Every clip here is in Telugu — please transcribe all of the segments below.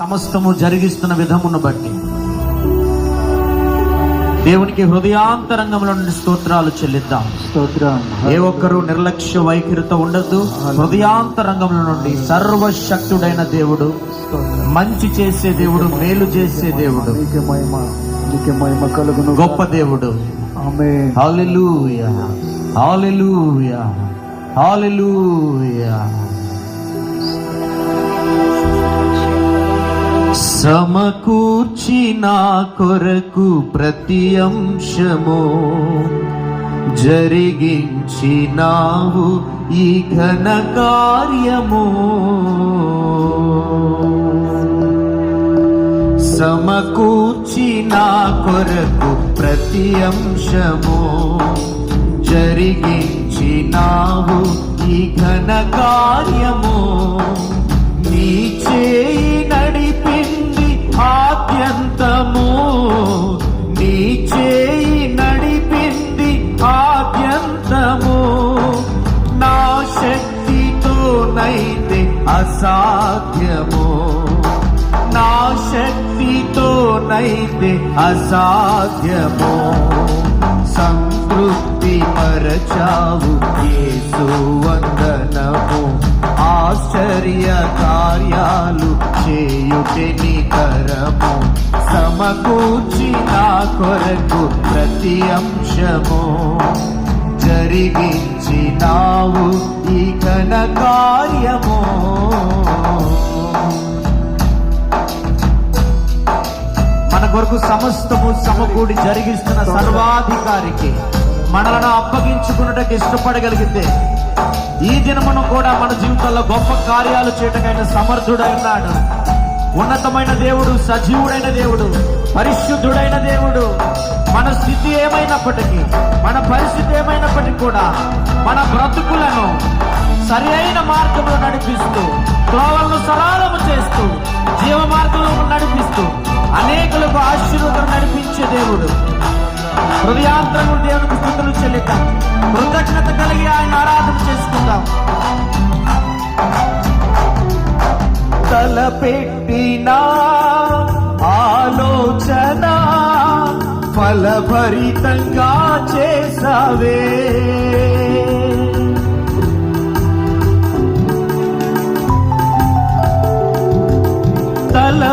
సమస్తము జరిగిస్తున్న విధమును బట్టి దేవునికి హృదయాంతరంగంలో నుండి స్తోత్రాలు చెల్లిద్దాం. స్తోత్రం. ఏ ఒక్కరూ నిర్లక్ష్య వైఖరితో ఉండద్దు. హృదయాంతరంగంలో నుండి సర్వశక్తుడైన దేవుడు మంచి చేసే దేవుడు మేలు చేసే దేవుడు. కలుగును. గొప్ప దేవుడు. ఆమె హల్లెలూయా. హల్లెలూయా. సమకూర్చి నా కొరకు ప్రతి అంశము జరిగించినావు ఈ ఘన కార్యము. సమకూర్చి నా కొరకు ప్రతి అంశము జరిగించినావు ఈ ఘన కార్యము. నీ చేయి నడిపింది ఆద్యంతము నీ చేయి నడిపింది ఆద్యంతము. నా శక్తితోనైతే అసాధ్యము. నా శక్తితోనైతే అసాధ్యము. సంతృప్తి పరచావు. యేసు వందనము. ఆశ్చర్య కార్యాలు చేయుటని కరము. సమకూర్చి నా కొరకు ప్రతి అంశము. జరిగించినావు ఈ కనకా కొరకు సమస్తము సమకూడి జరిగిస్తున్న సర్వాధికారికి మనలను అప్పగించుకున్నటకు ఇష్టపడగలిగితే ఈ దినమును కూడా మన జీవితంలో గొప్ప కార్యాలు చేయటకైన సమర్థుడై ఉన్నాడు. ఉన్నతమైన దేవుడు సజీవుడైన దేవుడు పరిశుద్ధుడైన దేవుడు. మన స్థితి ఏమైనప్పటికీ మన పరిస్థితి ఏమైనప్పటికీ కూడా మన బ్రతుకులను సరి అయిన మార్గంలో నడిపిస్తూ త్రోవలను సరళము చేస్తూ జీవ మార్గంలో నడిపిస్తూ అనేకులకు ఆశీర్వాదం నడిపించే దేవుడు. హృదయాంతరం దేవునికి స్థుతులు చెల్లిద్దాం. కృతజ్ఞత కలిగి ఆయన ఆరాధన చేసుకుందాం. తలపెట్టిన ఆలోచన ఫలభరితంగా చేసావే.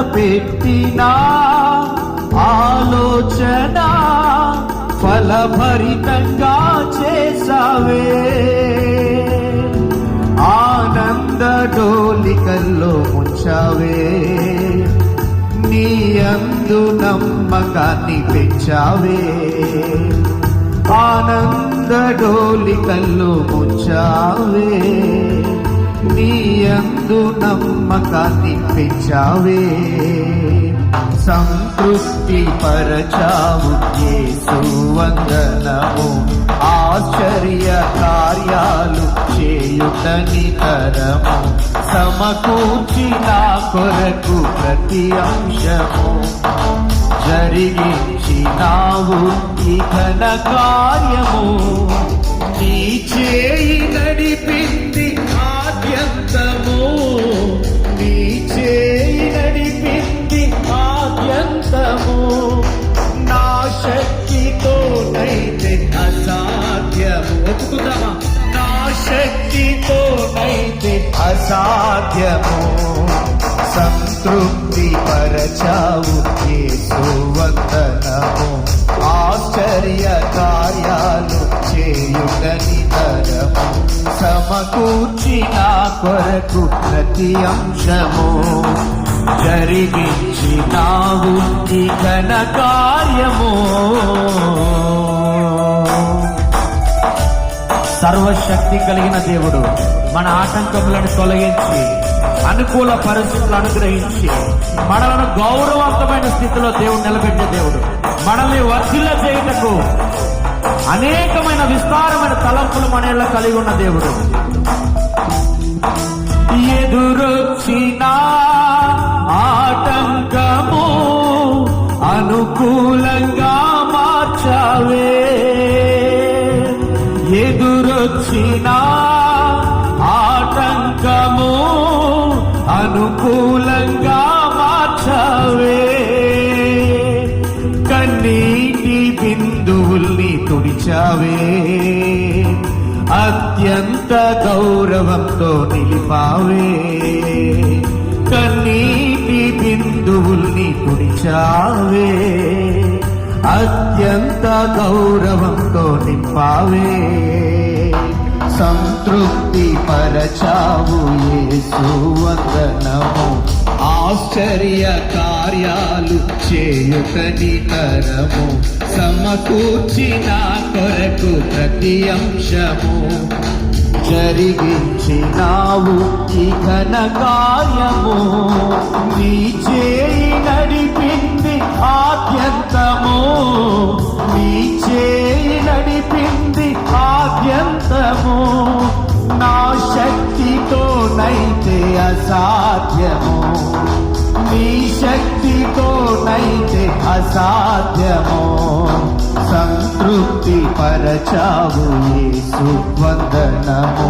తలపెట్టిన ఆలోచన ఫలభరితంగా చేసావే ఆనంద డోలికల్లో ముంచావే. నీ అందు నమ్మకాన్ని పెంచావే. ఆనంద డోలికల్లో ముంచావే. నీయందు నమ్మకాన్ని పెంచావే సంతృప్తి పరచావు వందనము. ఆశ్చర్య కార్యాలు చేయుటని తరము సమకూర్చి నా కొరకు ప్రతి అంశము. జరిగించినావు ఈ ఘన కార్యము. నీ చేయి నడిపింది అసాధ్యము సంతృప్తి పరచావు వందనము. ఆశ్చర్య కార్యాలు చేయుటని తరము సమకూర్చి నా కొరకు ప్రతి అంశము. జరిగించినావు ఈ ఘన కార్యము. సర్వశక్తి కలిగిన దేవుడు. మన ఆటంకములను తొలగించి అనుకూల పరిస్థితులు అనుగ్రహించి మనలను గౌరవవంతమైన స్థితిలో దేవుడు నిలబెట్టే దేవుడు. మనల్ని వర్ధిల్ల చేయుటకు అనేకమైన విస్తారమైన తలంపులు మనలో కలిగి ఉన్న దేవుడు. ఎదురొచ్చిన ఆటంకము అనుకూలంగా వచ్చిన ఆటంకము అనుకూలంగా మార్చవే. కన్నీటి బిందువుల్ని తుడిచావే. అత్యంత గౌరవంతో నిలిపావే. కన్నీటి బిందువుల్ని తుడిచావే. అత్యంత గౌరవంతో నింపావే. సంతృప్తి పరచావు యేసు ఆశ్చర్య కార్యాలు చేయుతని తరము సమకూర్చిన కొరకు ప్రతి అంశము. జరిగించినావు ఈ ఘన కార్యము. నీ చేయి నడిపింది ఆద్యంతము. శక్తితోనైతే అసాధ్యమో. సంతృప్తి పరచావు సువందనము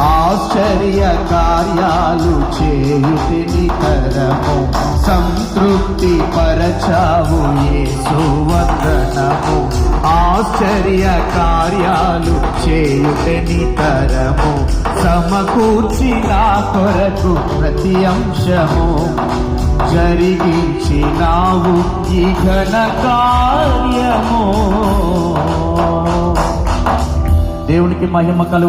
ఆశ్చర్య కార్యాలు చేయుటిని తరము సంతృప్తి పరచావు ఆశ్చర్య కార్యాలు చేయుటని తరము సమకూర్చి నా కొరకు ప్రతి అంశము జరిగించినావు ఈ ఘన కార్యము. దేవునికి మహిమ కలుగు